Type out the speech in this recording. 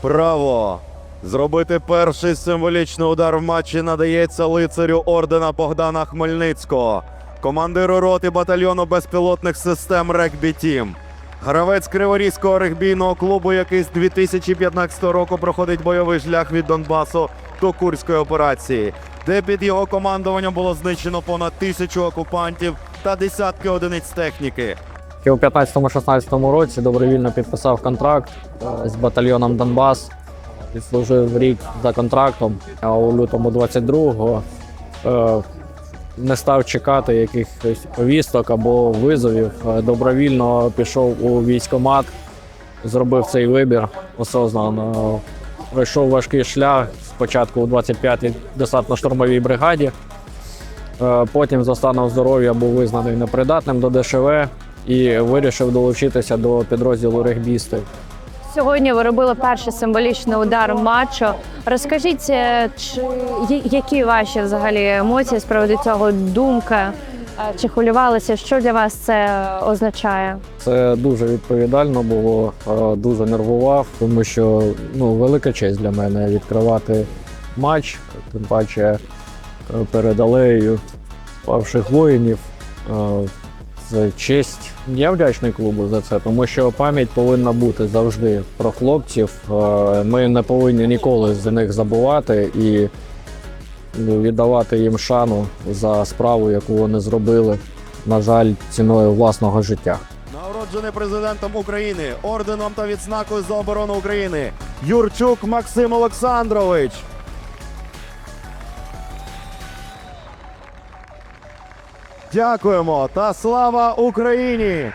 Право. Зробити перший символічний удар в матчі надається лицарю ордена Богдана Хмельницького, командиру роти батальйону безпілотних систем Регбі Тім. Гравець Криворізького регбійного клубу, який з 2015 року проходить бойовий шлях від Донбасу до Курської операції, де під його командуванням було знищено понад тисячу окупантів та десятки одиниць техніки. Я у 15-16 році добровільно підписав контракт е, з батальйоном Донбас. Відслужив рік за контрактом, а у лютому 22-го е, не став чекати якихось повісток або визовів. Е, Добровільно пішов у військкомат, зробив цей вибір осознанно. Пройшов важкий шлях спочатку у 25-й десантно-штурмовій бригаді. Потім за станом здоров'я був визнаний непридатним до ДШВ і вирішив долучитися до підрозділу регбістів. Сьогодні ви робили перший символічний удар матчу. Розкажіть, е, чи які ваші взагалі емоції з приводу цього думки? Е, Чи хвилювалися? Що для вас це означає? Це дуже відповідально було, е, дуже нервував, тому що ну, велика честь для мене відкривати матч, тим паче перед алеєю павших воїнів. Честь. Я вдячний клубу за це, тому що пам'ять повинна бути завжди про хлопців. Е, Ми не повинні ніколи за них забувати і ну, віддавати їм шану за справу, яку вони зробили, на жаль, ціною власного життя. Нагороджений президентом України орденом та відзнакою за оборону України Юрчук Максим Олександрович. Дякуємо та слава Україні!